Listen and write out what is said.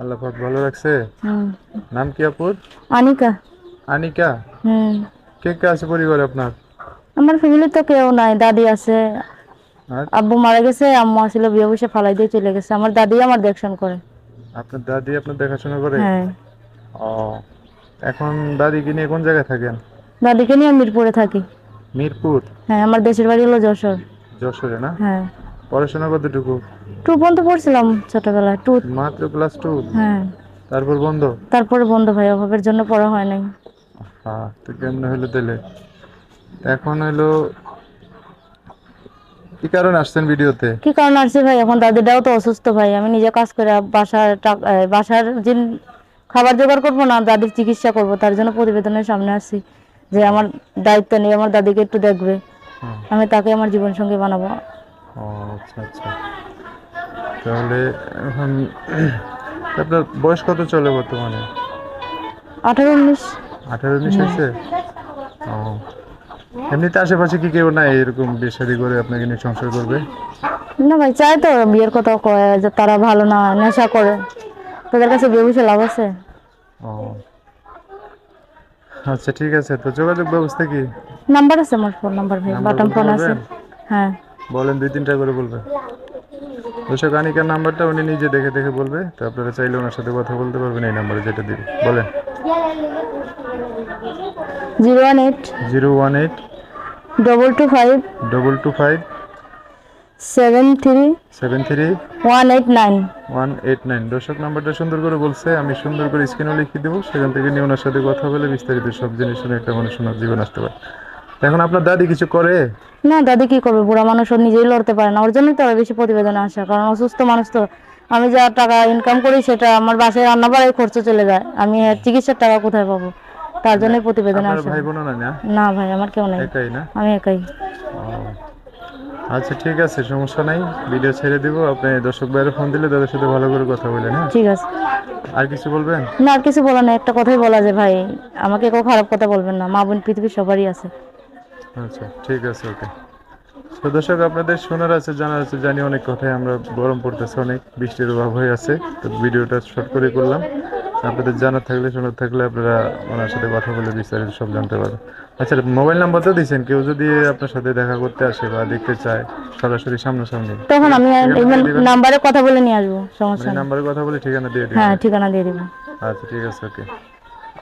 আল্লাহ পাক ভালো রাখছে। নাম কি আপুর? আনিকা। হুম। কে কে আছে পরিবারে আপনার? আমার ফ্যামিলি তো কেউ নাই দাদি আছে। আব্বু মারা গেছে আম্মু আসলে বিয়ে বসে ফালাই দিয়ে চলে গেছে। আমার দাদি আমার দেখশন করে। আপনার দাদি আপনার দেখাশোনা করে? হ্যাঁ। ও এখন দাদিকে নিয়ে কোন জায়গায় থাকেন? দাদিকে নিয়ে মিরপুরে থাকি। মিরপুর? হ্যাঁ আমার দেশের বাড়ি হলো যশোর। যশোরে না? হ্যাঁ। পড়াশোনা কতটুকু? টু পর্যন্ত পড়ছিলাম ছোটবেলায় টু। মাত্র ক্লাস টু? হ্যাঁ। তারপর বন্ধ? তারপরে বন্ধ ভাই অভাবের জন্য পড়া হয় নাই। হ্যাঁ তো কেমনে হলো তাহলে? এখন হলো কি কারণে আসছেন ভিডিওতে? কি কারণ আসছে ভাই? এখন দাদিটাও তো অসুস্থ ভাই আমি নিজে কাজ করে বাসার বাসার যে খাবার জোগাড় করব না দাদির চিকিৎসা করব তার জন্য প্রতিবেদনের সামনে আসছি যে আমার দায়িত্ব নিয়ে আমার দাদিকে একটু দেখবে। আমি তাকে আমার জীবন সঙ্গী বানাবো। আচ্ছা আচ্ছা। তাহলে এখন আপনার বয়স কত চলে বর্তমানে? আঠারো উনিশ। আঠারো উনিশ হয়েছে? ও। এমনিতে আশেপাশে কি কেউ নাই এরকম বিয়ে করে আপনাকে নিয়ে সংসার করবে? না ভাই চাই তো বিয়ের কথা কয় যে তারা ভালো না নেশা করে। তাদের কাছে বিয়ে বসে লাভ আছে। ও। আচ্ছা ঠিক আছে। তো যোগাযোগ ব্যবস্থা কি? নাম্বার আছে আমার ফোন নাম্বার ভাই নাম্বার বাটন ফোন আছে। হ্যাঁ। বলেন দুই তিনটা করে বলবেন দর্শক আনিকার নাম্বারটা উনি নিজে দেখে দেখে বলবে তো আপনারা চাইলে ওনার সাথে কথা বলতে পারবেন এই নাম্বারে যেটা দিবে। বলেন। Zero one eight zero one eight double two five double two five seven three seven three one eight nine. One eight nine. দর্শক নাম্বারটা সুন্দর করে বলছে আমি সুন্দর করে স্ক্রিনও লিখে দেবো সেখান থেকে নিয়ে ওনার সাথে কথা বলে বিস্তারিত সব জিনিস শুনে একটা মানুষ জীবন আসতে পারে। এখন আপনার দাদি কিছু করে? না দাদি কি করবে? বুড়া মানুষ নিজেই লড়তে পারে না। ওর জন্যই তো বেশি প্রতিবেদনে আসা। কারণ অসুস্থ মানুষ তো। আমি যা টাকা ইনকাম করি সেটা আমার বাসায় রান্না বাড়ায় খরচ চলে যায়। আমি চিকিৎসার টাকা কোথায় পাবো? তার জন্যই প্রতিবেদনে আসা। ভাই বোনও না না? না ভাই আমার কেউ নাই। একাই না? আমি একাই। আচ্ছা ঠিক আছে সমস্যা নাই। ভিডিও ছেড়ে দিব। আপনি দর্শক বাইরে ফোন দিলে তাদের সাথে ভালো করে কথা বলেন হ্যাঁ ঠিক আছে। আর কিছু বলবেন? না আর কিছু বলা নেই। একটা কথাই বলা যায় ভাই। আমাকে কেউ খারাপ কথা বলবেন না। মা বোন পৃথিবীর সবারই আছে। আচ্ছা ঠিক আছে ওকে। তো দর্শক আপনাদের শোনার আছে জানার আছে জানি অনেক কথাই আমরা গরম পড়তেছে অনেক বৃষ্টির অভাব হয়ে আছে তো ভিডিওটা শর্ট করে করলাম। আপনাদের জানার থাকলে শোনার থাকলে আপনারা ওনার সাথে কথা বলে বিস্তারিত সব জানতে পারেন আচ্ছা মোবাইল নাম্বার তো দিয়েছেন কেউ যদি আপনার সাথে দেখা করতে আসে বা দেখতে চায় সরাসরি সামনাসামনি। তখন আমি নাম্বারে কথা বলে নিয়ে আসব সমস্যা মানে নাম্বারে কথা বলে ঠিকানা দিয়ে দিন হ্যাঁ ঠিকানা দিয়ে দিব আচ্ছা ঠিক আছে ওকে।